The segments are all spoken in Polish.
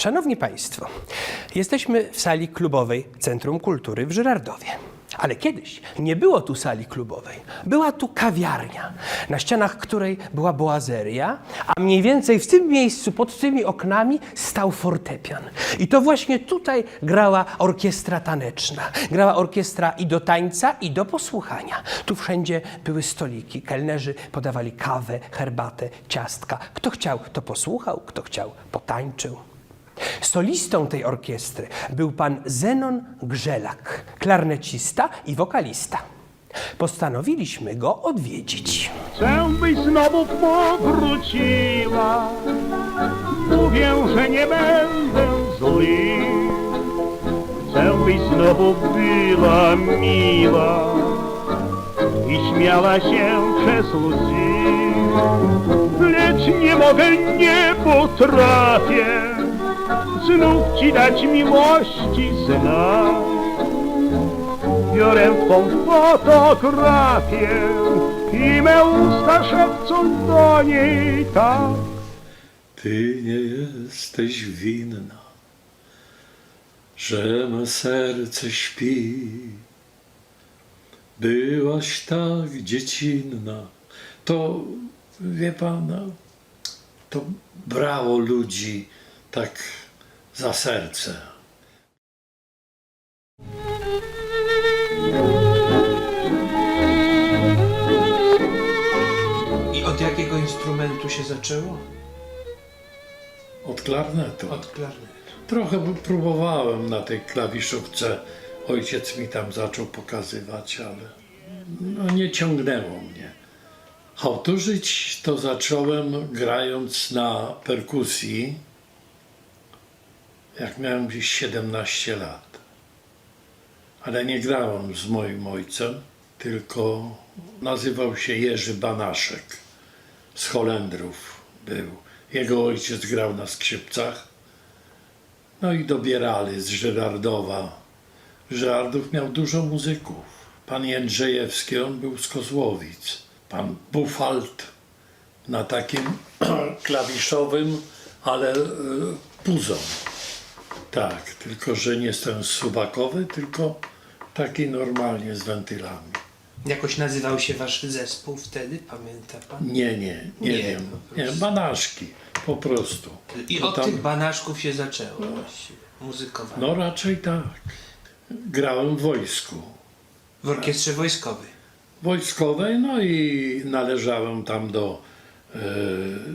Szanowni Państwo, jesteśmy w sali klubowej Centrum Kultury w Żyrardowie. Ale kiedyś nie było tu sali klubowej. Była tu kawiarnia, na ścianach której była boazeria, a mniej więcej w tym miejscu, pod tymi oknami, stał fortepian. I to właśnie tutaj grała orkiestra taneczna. Grała orkiestra i do tańca, i do posłuchania. Tu wszędzie były stoliki. Kelnerzy podawali kawę, herbatę, ciastka. Kto chciał, to posłuchał, kto chciał, potańczył. Solistą tej orkiestry był pan Zenon Grzelak, klarnecista i wokalista. Postanowiliśmy go odwiedzić. Chcę byś znowu powróciła Mówię, że nie będę zły Chcę byś znowu była miła I śmiała się przez łzy Lecz nie mogę, nie potrafię Znów ci dać miłości znak Biorę twą fotografię i me usta szepczą do niej tak. Ty nie jesteś winna, że me serce śpi. Byłaś tak dziecinna. To, wie pana, to brało ludzi tak za serce. I od jakiego instrumentu się zaczęło? Od klarnetu. Od klarnetu. Trochę próbowałem na tej klawiszówce. Ojciec mi tam zaczął pokazywać, ale no, nie ciągnęło mnie. Hałturzyć to zacząłem grając na perkusji, jak miałem gdzieś 17 lat. Ale nie grałem z moim ojcem, tylko nazywał się Jerzy Banaszek. Z Holendrów był. Jego ojciec grał na skrzypcach. No i dobierali z Żyrardowa. Żyrardów miał dużo muzyków. Pan Jędrzejewski, on był z Kozłowic. Pan Bufalt na takim klawiszowym, ale e, puzą. Tak, tylko że nie ten suwakowy, tylko taki normalnie z wentylami. Jakoś nazywał się wasz zespół wtedy, pamięta pan? Nie, nie, nie, Nie, wiem. po Nie, prostu. banaszki, po prostu. I To od tam- tych banaszków się zaczęło właściwie muzykowanie. No raczej tak. Grałem w wojsku. W orkiestrze wojskowej. wojskowej, no i należałem tam do e,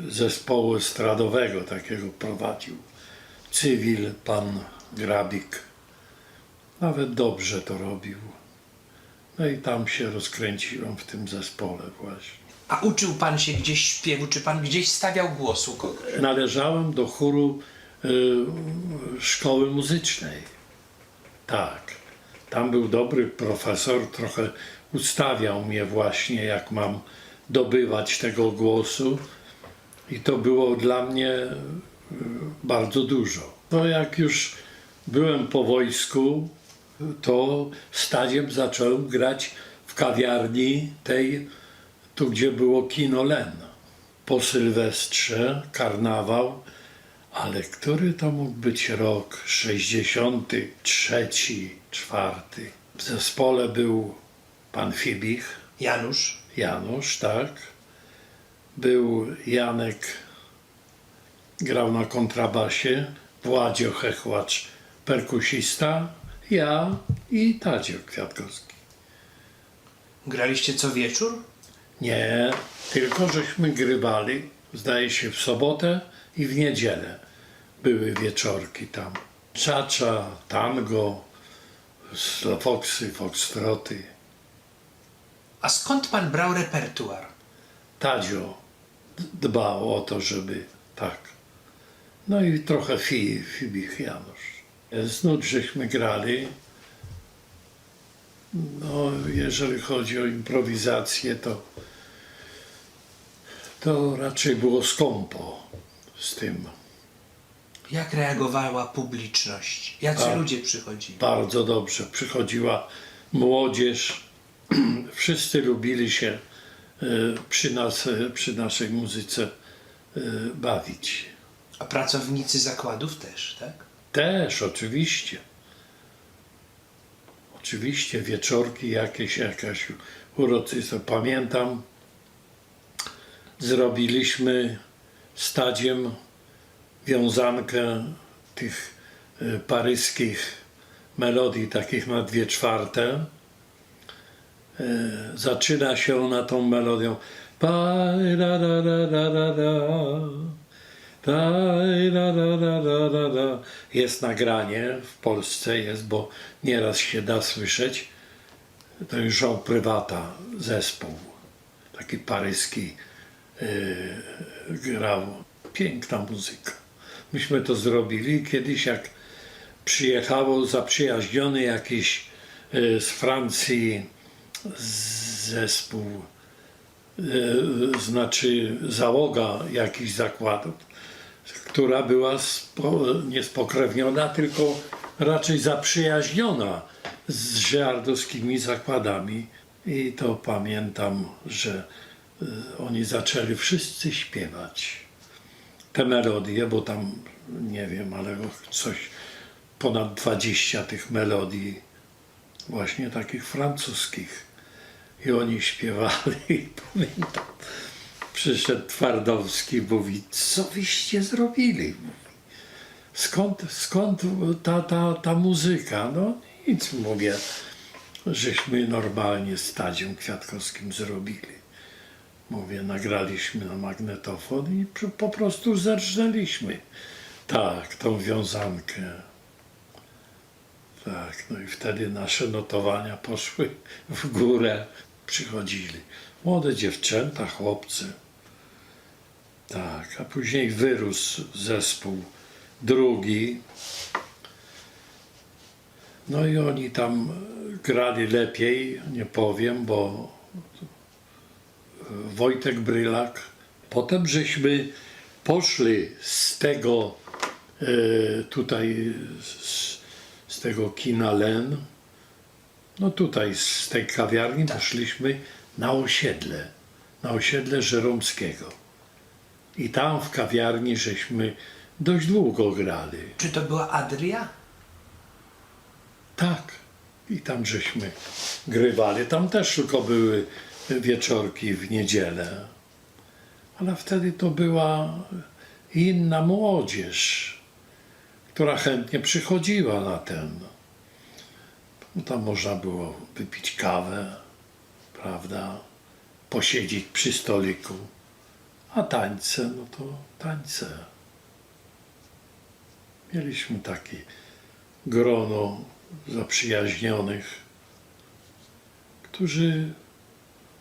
zespołu estradowego, takiego prowadził cywil, pan Grabik. Nawet dobrze to robił. No i tam się rozkręciłem w tym zespole właśnie. A uczył pan się gdzieś śpiewu, czy pan gdzieś stawiał głos u kogoś? Należałem do chóru e, szkoły muzycznej. Tak. Tam był dobry profesor, trochę ustawiał mnie właśnie, jak mam dobywać tego głosu. I to było dla mnie bardzo dużo. No jak już byłem po wojsku, to stadiem zacząłem grać w kawiarni tej, tu gdzie było kino Len. Po Sylwestrze, karnawał, ale który to mógł być rok? 63, 4. W zespole był pan Fibich, Janusz. Janusz, tak. Był Janek, grał na kontrabasie, Władzio Hechłacz, perkusista, ja i Tadzio Kwiatkowski. Graliście co wieczór? Nie, tylko żeśmy grywali, zdaje się, w sobotę i w niedzielę. Były wieczorki tam. Czacza, tango, foksy, foxtroty. A skąd pan brał repertuar? Tadzio dbał o to, żeby tak. No i trochę fi, Fibich Janusz. Z nut żeśmy grali. No, jeżeli chodzi o improwizację, to, to raczej było skąpo z tym. Jak reagowała publiczność? Jacy A. ludzie przychodzili? Bardzo dobrze. Przychodziła młodzież. Wszyscy lubili się e, przy, nas, e, przy naszej muzyce e, bawić. A pracownicy zakładów też, tak? Też, oczywiście. Oczywiście wieczorki jakieś, jakaś uroczystość. Pamiętam, zrobiliśmy stadziem wiązankę tych y, paryskich melodii, takich na dwie czwarte. Y, Zaczyna się ona tą melodią. Pa, ra, ra, ra, ra, ra, ra. Ra, ra, ra, ra, ra, ra. Jest nagranie w Polsce, jest, bo nieraz się da słyszeć. To już Jean Prywata zespół, taki paryski yy, grał. Piękna muzyka. Myśmy to zrobili kiedyś, jak przyjechało zaprzyjaźniony jakiś yy, z Francji zespół e, znaczy załoga jakichś zakładów, która była spo, tylko raczej zaprzyjaźniona z żeardowskimi zakładami. I to pamiętam, że e, oni zaczęli wszyscy śpiewać te melodie, bo tam nie wiem, ale coś ponad 20 tych melodii, właśnie takich francuskich. I oni śpiewali pamiętam, przyszedł Twardowski, mówi, co wyście zrobili? Skąd, skąd ta, ta, ta muzyka? No nic, mówię, żeśmy normalnie z Tadziem Kwiatkowskim zrobili. Mówię, nagraliśmy na magnetofon i po prostu zerżnęliśmy. Tak, tą wiązankę. Tak, no i wtedy nasze notowania poszły w górę. Przychodzili młode dziewczęta, chłopcy. Tak, a później wyrósł zespół drugi. No i oni tam grali lepiej, nie powiem, bo Wojtek Brylak. Potem żeśmy poszli z tego e, tutaj z, z tego kina Len, no tutaj z tej kawiarni poszliśmy na osiedle, na osiedle Żeromskiego. I tam w kawiarni żeśmy dość długo grali. Czy to była Adria? Tak. I tam żeśmy grywali. Tam też tylko były wieczorki w niedzielę. Ale wtedy to była inna młodzież, która chętnie przychodziła na ten. Tam można było wypić kawę, prawda? Posiedzieć przy stoliku. A tańce, no to tańce. Mieliśmy takie grono zaprzyjaźnionych, którzy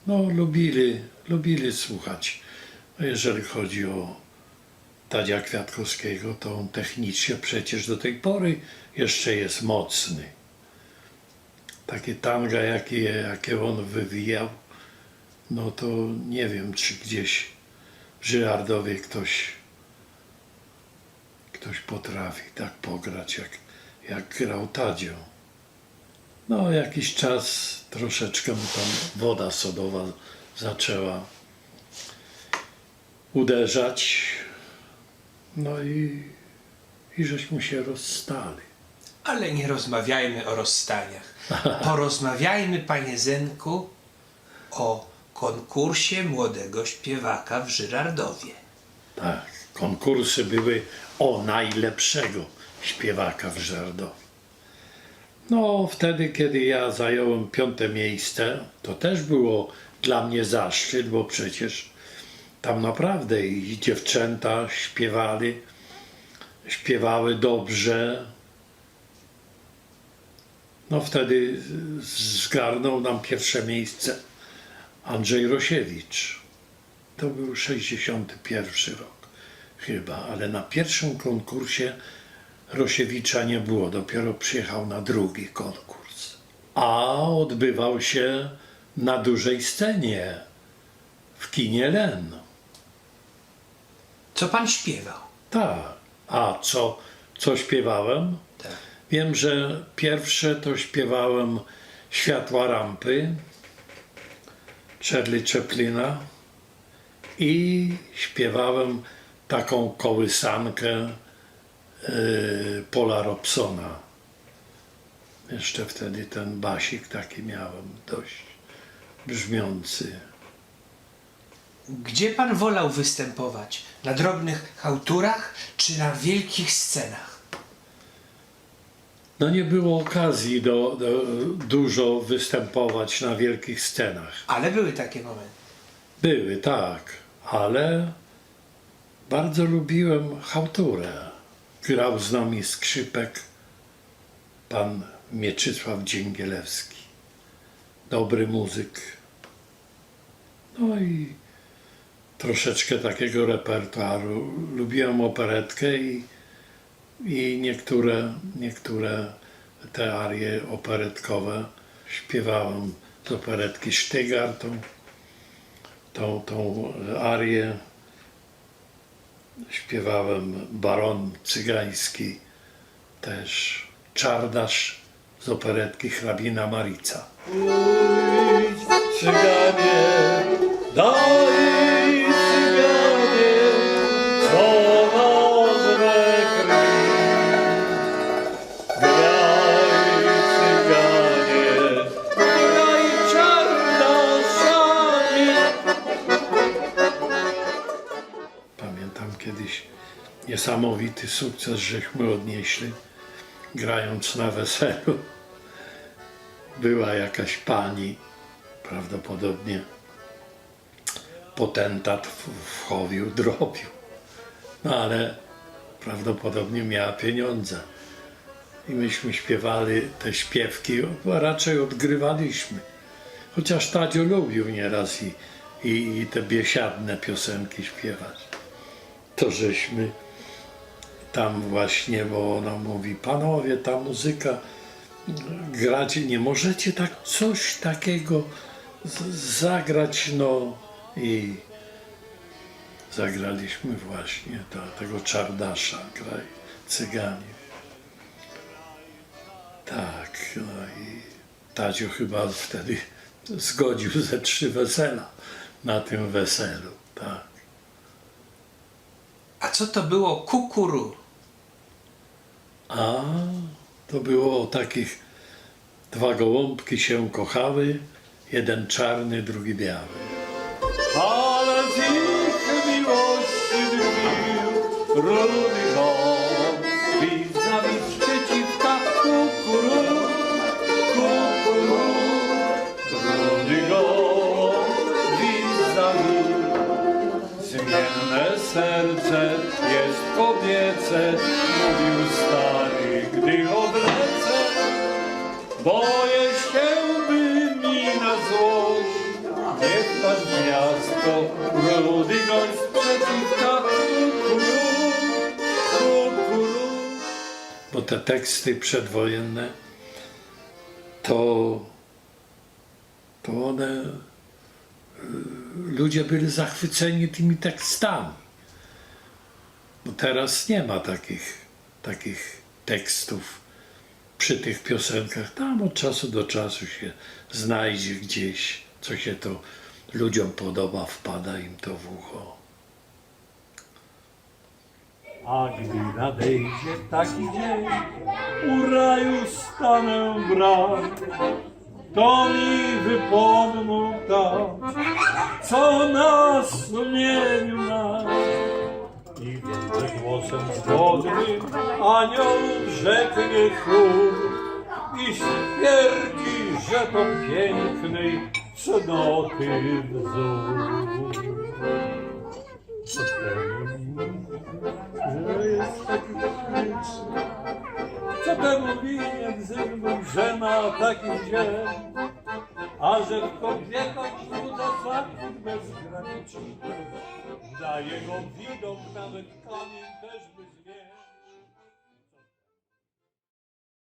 no, lubili, lubili słuchać. A jeżeli chodzi o Tadzia Kwiatkowskiego, to on technicznie przecież do tej pory jeszcze jest mocny. Takie tanga, jakie, jakie on wywijał, no to nie wiem, czy gdzieś Żyrardowie ktoś, ktoś potrafi tak pograć, jak, jak grał Tadzio. No, jakiś czas troszeczkę mu tam woda sodowa zaczęła uderzać. No i, i żeśmy się rozstali. Ale nie rozmawiajmy o rozstaniach. Porozmawiajmy, panie Zenku, o konkursie młodego śpiewaka w Żyrardowie. Tak, konkursy były o najlepszego śpiewaka w Żardowie. No, wtedy, kiedy ja zająłem piąte miejsce, to też było dla mnie zaszczyt, bo przecież tam naprawdę i dziewczęta śpiewali, śpiewały dobrze. No, wtedy zgarnął nam pierwsze miejsce Andrzej Rosiewicz. To był 61 rok chyba, ale na pierwszym konkursie Rosiewicza nie było, dopiero przyjechał na drugi konkurs. A odbywał się na dużej scenie w kinie Len. Co pan śpiewał? Tak. A co, co śpiewałem? Tak. Wiem, że pierwsze to śpiewałem Światła Rampy Charlie Chaplina i śpiewałem taką kołysankę y, Pola Robsona. Jeszcze wtedy ten basik taki miałem, dość brzmiący. Gdzie pan wolał występować? Na drobnych chałturach czy na wielkich scenach? No nie było okazji do, do dużo występować na wielkich scenach. Ale były takie momenty. Były, tak, ale bardzo lubiłem chałturę. Grał z nami skrzypek pan Mieczysław Dzięgielewski. Dobry muzyk. No i troszeczkę takiego repertuaru. Lubiłem operetkę i, i niektóre, niektóre te arie operetkowe śpiewałem z operetki Sztygar, tą tą, tą arię śpiewałem Baron Cygański, też Czardasz z operetki hrabina Marica. Cyganie, daj niesamowity sukces, żeśmy odnieśli, grając na weselu. Była jakaś pani, prawdopodobnie potentat w, chowiu drobił. No ale prawdopodobnie miała pieniądze. I myśmy śpiewali te śpiewki, a raczej odgrywaliśmy. Chociaż Tadzio lubił nieraz i, i, i te biesiadne piosenki śpiewać. To żeśmy tam właśnie, bo ona mówi, panowie, ta muzyka, gracie, nie możecie tak coś takiego zagrać, no i zagraliśmy właśnie tego czardasza, kraj cyganie. Tak, no i Tadzio chyba wtedy zgodził ze trzy wesela na tym weselu, tak. A co to było kukuru? A to było o takich dwa gołąbki się kochały, jeden czarny, drugi biały. Ale z ich miłości drwił rudy gołąb, widzami przeciwka kukuru, kukuru. Rudy gołąb, widzami Zmienne serce jest kobiece, te teksty przedwojenne, to, to one ludzie byli zachwyceni tymi tekstami. Bo teraz nie ma takich, takich tekstów przy tych piosenkach. Tam od czasu do czasu się znajdzie gdzieś, co się to ludziom podoba, wpada im to w ucho. A gdy nadejdzie taki dzień, u raju stanę bram, to mi wypomną tam, co na sumieniu nam. I wiem, głosem zgodnym aniołów rzeknie chór i stwierdzi, że to pięknej cnoty wzór. Taki śliczny. Co temu winien Zygmunt, że ma taki dzień, a że w kobietach wzbudza zachwyt bezgraniczny. Na jego widok nawet kamień też by